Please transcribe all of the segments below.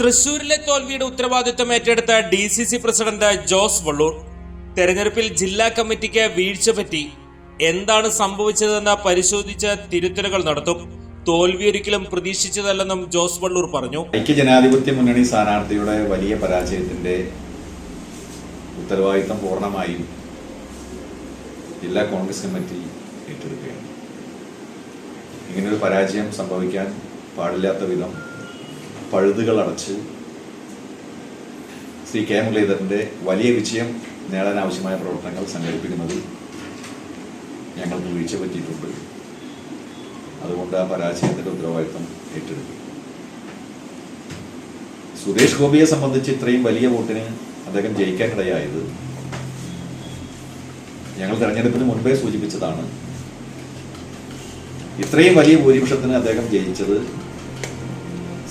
തൃശൂരിലെ തോൽവിയുടെ ഉത്തരവാദിത്വം ഏറ്റെടുത്ത D C C president Jose Vallur തെരഞ്ഞെടുപ്പിൽ ജില്ലാ കമ്മിറ്റിക്ക് വീഴ്ച പറ്റി എന്താണ് സംഭവിച്ചതെന്ന് പരിശോധിച്ച് തിരുത്തലുകൾ നടത്തും. തോൽവി ഒരിക്കലും പ്രതീക്ഷിച്ചതല്ലെന്നും ജോസ് വള്ളൂർ പറഞ്ഞു. ഐക്യ ജനാധിപത്യ മുന്നണി സ്ഥാനാർത്ഥിയുടെ വലിയ പരാജയത്തിന്റെ ഉത്തരവാദിത്തം പൂർണമായും ജില്ലാ കോൺഗ്രസ് കമ്മിറ്റി ഏറ്റെടുക്കുകയാണ്. ഇങ്ങനൊരു പരാജയം സംഭവിക്കാൻ പാടില്ലാത്ത വിധം പഴുതുകൾ അടച്ച് ശ്രീ കെ മുരളീധരന്റെ വലിയ വിജയം നേടാൻ ആവശ്യമായ പ്രവർത്തനങ്ങൾ സംഘടിപ്പിക്കുന്നതിൽ ഞങ്ങൾക്ക് വീഴ്ച പറ്റിയിട്ടുണ്ട്. അതുകൊണ്ട് ആ പരാജയത്തിന്റെ ഉത്തരവാദിത്വം ഏറ്റെടുക്കും. സുരേഷ് ഗോപിയെ സംബന്ധിച്ച് ഇത്രയും വലിയ വോട്ടിന് അദ്ദേഹം ജയിക്കാനിടയായത് ഞങ്ങൾ തെരഞ്ഞെടുപ്പിന് മുൻപേ സൂചിപ്പിച്ചതാണ്. ഇത്രയും വലിയ ഭൂരിപക്ഷത്തിന് അദ്ദേഹം ജയിച്ചത്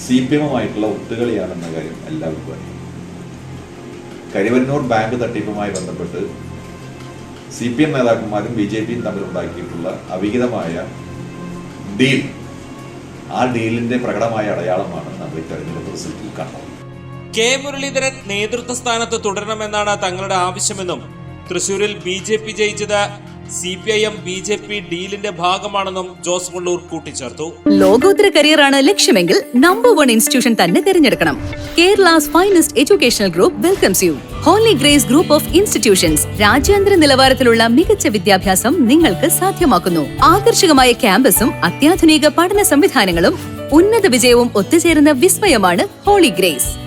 സി പി എമ്മുമായിട്ടുള്ള ഒത്തുകളിയാണെന്ന കാര്യം എല്ലാവർക്കും അറിയാം. കരിവന്നൂർ ബാങ്ക് തട്ടിപ്പുമായി ബന്ധപ്പെട്ട് സി പി എം നേതാക്കന്മാരും ബി ജെ പിയും തമ്മിലുണ്ടാക്കിയിട്ടുള്ള അവിഹിതമായ ഡീൽ. ആ ഡീലിന്റെ പ്രകടമായ അടയാളമാണ് നമ്മൾ ഈ തെരഞ്ഞെടുപ്പ് റിസൾട്ടിൽ കണ്ടത്. കെ മുരളീധരൻ നേതൃത്വ സ്ഥാനത്ത് തുടരണമെന്നാണ് തങ്ങളുടെ ആവശ്യമെന്നും തൃശൂരിൽ ബി ജെ പി ജയിച്ചത് C P I M B J P ഡീലിന്റെ ഭാഗമാണെന്നും ജോസ് വള്ളൂർ കൂട്ടിച്ചേർത്തു. ലോകോത്തര കരിയറാണ് ലക്ഷ്യമെങ്കിൽ നമ്പർ വൺ ഇൻസ്റ്റിറ്റ്യൂഷൻ തന്നെ തിരഞ്ഞെടുക്കണം. Kerala's finest educational group welcomes you Holy Grace group of institutions രാജ്യാന്തര നിലവാരത്തിലുള്ള മികച്ച വിദ്യാഭ്യാസം നിങ്ങൾക്ക് സാധ്യമാക്കുന്നു. ആകർഷകമായ ക്യാമ്പസും അത്യാധുനിക പഠന സംവിധാനങ്ങളും ഉന്നത വിജയവും ഒത്തുചേരുന്ന വിസ്മയമാണ് Holy Grace